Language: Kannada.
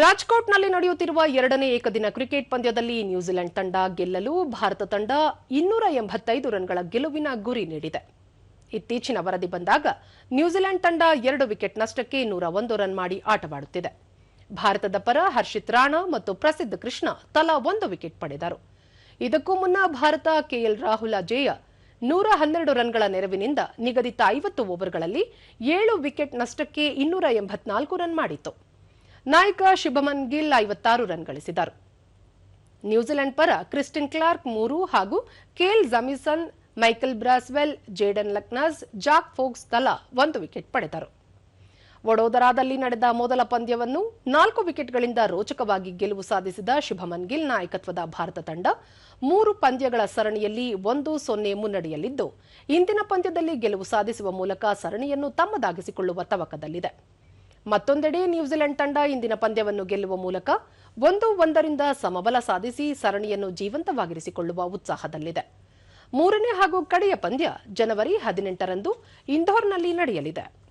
ರಾಜ್ಕೋಟ್ನಲ್ಲಿ ನಡೆಯುತ್ತಿರುವ ಎರಡನೇ ಏಕದಿನ ಕ್ರಿಕೆಟ್ ಪಂದ್ಯದಲ್ಲಿ ನ್ಯೂಜಿಲೆಂಡ್ ತಂಡ ಗೆಲ್ಲಲು ಭಾರತ ತಂಡ ಇನ್ನೂರ ಎಂಬತ್ತೈದು ರನ್ಗಳ ಗೆಲುವಿನ ಗುರಿ ನೀಡಿದೆ. ಇತ್ತೀಚಿನ ವರದಿ ಬಂದಾಗ ನ್ಯೂಜಿಲೆಂಡ್ ತಂಡ ಎರಡು ವಿಕೆಟ್ ನಷ್ಟಕ್ಕೆ ನೂರ ಒಂದು ರನ್ ಮಾಡಿ ಆಟವಾಡುತ್ತಿದೆ. ಭಾರತದ ಪರ ಹರ್ಷಿತ್ ರಾಣಾ ಮತ್ತು ಪ್ರಸಿದ್ಧ ಕೃಷ್ಣ ತಲಾ ಒಂದು ವಿಕೆಟ್ ಪಡೆದರು. ಇದಕ್ಕೂ ಮುನ್ನ ಭಾರತ ಕೆಎಲ್ ರಾಹುಲ್ ಅಜೇಯ ನೂರ ಹನ್ನೆರಡು ರನ್ಗಳ ನೆರವಿನಿಂದ ನಿಗದಿತ ಐವತ್ತು ಓವರ್ಗಳಲ್ಲಿ ಏಳು ವಿಕೆಟ್ ನಷ್ಟಕ್ಕೆ ಇನ್ನೂರ ಎಂಬತ್ನಾಲ್ಕು ರನ್ ಮಾಡಿತ್ತು. ನಾಯಕ ಶುಭಮನ್ ಗಿಲ್ ಐವತ್ತಾರು ರನ್ ಗಳಿಸಿದರು ನ್ಯೂಜಿಲೆಂಡ್ ಪರ ಕ್ರಿಸ್ಟಿನ್ ಕ್ಲಾರ್ಕ್ ಮೂರು ಹಾಗೂ Kyle Jamieson Michael Bracewell, Jayden Lennox Zak Foulkes ತಲಾ ಒಂದು ವಿಕೆಟ್ ಪಡೆದರು. ವಡೋದರಾದಲ್ಲಿ ನಡೆದ ಮೊದಲ ಪಂದ್ಯವನ್ನು ನಾಲ್ಕು ವಿಕೆಟ್ಗಳಿಂದ ರೋಚಕವಾಗಿ ಗೆಲುವು ಸಾಧಿಸಿದ ಶುಭಮನ್ ಗಿಲ್ ನಾಯಕತ್ವದ ಭಾರತ ತಂಡ ಮೂರು ಪಂದ್ಯಗಳ ಸರಣಿಯಲ್ಲಿ ಒಂದು ಸೊನ್ನೆ ಮುನ್ನಡೆಯಲ್ಲಿದ್ದು, ಇಂದಿನ ಪಂದ್ಯದಲ್ಲಿ ಗೆಲುವು ಸಾಧಿಸುವ ಮೂಲಕ ಸರಣಿಯನ್ನು ತಮ್ಮದಾಗಿಸಿಕೊಳ್ಳುವ ತವಕದಲ್ಲಿದೆ. ಮತ್ತೊಂದೆಡೆ ನ್ಯೂಜಿಲೆಂಡ್ ತಂಡ ಇಂದಿನ ಪಂದ್ಯವನ್ನು ಗೆಲ್ಲುವ ಮೂಲಕ ಒಂದು ಒಂದರಿಂದ ಸಮಬಲ ಸಾಧಿಸಿ ಸರಣಿಯನ್ನು ಜೀವಂತವಾಗಿರಿಸಿಕೊಳ್ಳುವ ಉತ್ಸಾಹದಲ್ಲಿದೆ. ಮೂರನೇ ಹಾಗೂ ಕಡೆಯ ಪಂದ್ಯ ಜನವರಿ ಹದಿನೆಂಟರಂದು ಇಂದೋರ್ನಲ್ಲಿ ನಡೆಯಲಿದೆ.